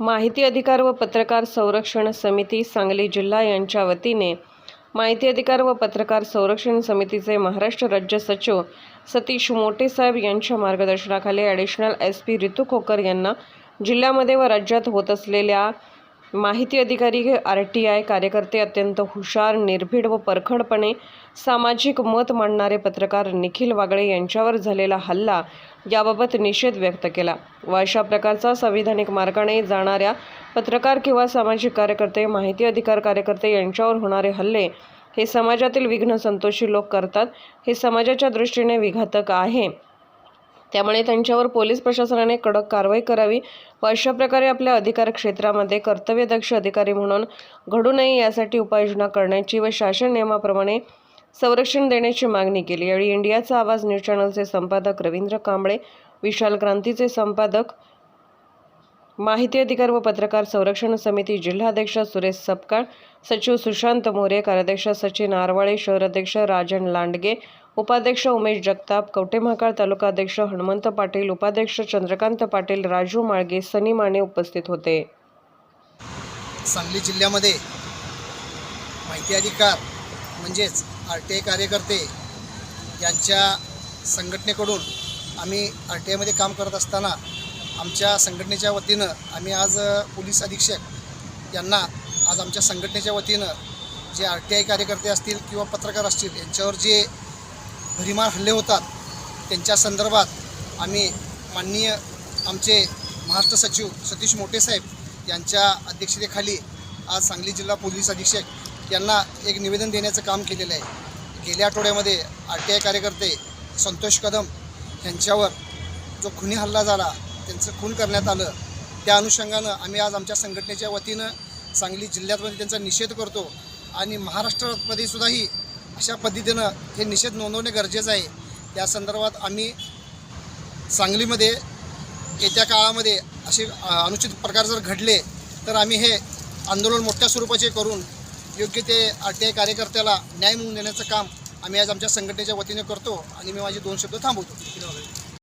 माहिती अधिकार व पत्रकार संरक्षण समिती सांगली जिल्हा यांच्या वतीने माहिती अधिकार व पत्रकार संरक्षण समितीचे महाराष्ट्र राज्य सचिव सतीश मोटेसाहेब यांच्या मार्गदर्शनाखाली additional S P Ritu Khokar यांना जिल्ह्यामध्ये व राज्यात होत असलेल्या माहिती अधिकारी आर टी आय कार्यकर्ते अत्यंत हुशार निर्भीड व परखडपणे सामाजिक मत मांडणारे पत्रकार निखिल वागळे यांच्यावर झालेला हल्ला याबाबत निषेध व्यक्त केला. व अशा प्रकारचा संविधानिक मार्गाने जाणाऱ्या पत्रकार किंवा सामाजिक कार्यकर्ते माहिती अधिकार कार्यकर्ते यांच्यावर होणारे हल्ले हे समाजातील विघ्न संतोषी लोक करतात हे समाजाच्या दृष्टीने विघातक आहे. त्यामुळे त्यांच्यावर पोलीस प्रशासनाने कडक कारवाई करावी व अशा प्रकारे आपल्या अधिकार क्षेत्रामध्ये कर्तव्यदक्ष अधिकारी म्हणून घडू नये यासाठी उपाययोजना करण्याची व शासन नियमाप्रमाणे संरक्षण देण्याची मागणी केली. यावेळी इंडियाचा आवाज न्यूज चॅनलचे संपादक रवींद्र कांबळे विशाल क्रांतीचे संपादक माहिती अधिकार व पत्रकार संरक्षण समिती जिल्हाध्यक्ष सुरेश सपकाळ सचिव सुशांत मोरे कार्याध्यक्ष सचिन आरवाळे शहराध्यक्ष राजन लांडगे उपाध्यक्ष उमेश जगताप कवटे महाकाळ तालुकाध्यक्ष हनुमंत पाटील उपाध्यक्ष चंद्रकांत पाटील राजू माळगे सनी माने उपस्थित होते. सांगली जिल्ह्यामध्ये माहिती अधिकार म्हणजेच आर टी आय कार्यकर्ते यांच्या संघटनेकडून आम्ही आर टी आयमध्ये काम करत असताना आमच्या संघटनेच्या वतीनं आम्ही आज पोलीस अधीक्षक यांना आज आमच्या संघटनेच्या वतीनं जे आर टी आय कार्यकर्ते असतील किंवा पत्रकार असतील यांच्यावर जे भरीमार हल्ले होतात. त्यांच्या संदर्भात आम्ही माननीय आमचे महाराष्ट्र सचिव सतीश मोटेसाहेब यांच्या अध्यक्षतेखाली आज सांगली जिल्हा पोलीस अधीक्षक यांना एक निवेदन देण्याचं काम केलेलं आहे. गेल्या आठवड्यामध्ये आर टी आय कार्यकर्ते संतोष कदम यांच्यावर जो खुनी हल्ला झाला त्यांचं खून करण्यात आलं त्या अनुषंगानं आम्ही आज आमच्या संघटनेच्या वतीनं सांगली जिल्ह्यातमध्ये त्यांचा निषेध करतो आणि महाराष्ट्रामध्ये सुद्धाही अशा पद्धतीनं हे निषेध नोंदवणे गरजेचं आहे. त्या संदर्भात आम्ही सांगलीमध्ये येत्या काळामध्ये असे अनुचित प्रकार जर घडले तर आम्ही हे आंदोलन मोठ्या स्वरूपाचे करून योग्य ते आर टी आय कार्यकर्त्याला न्याय मिळवून देण्याचं काम आम्ही आज आमच्या संघटनेच्या वतीने करतो आणि मी माझे दोन शब्द थांबवतो.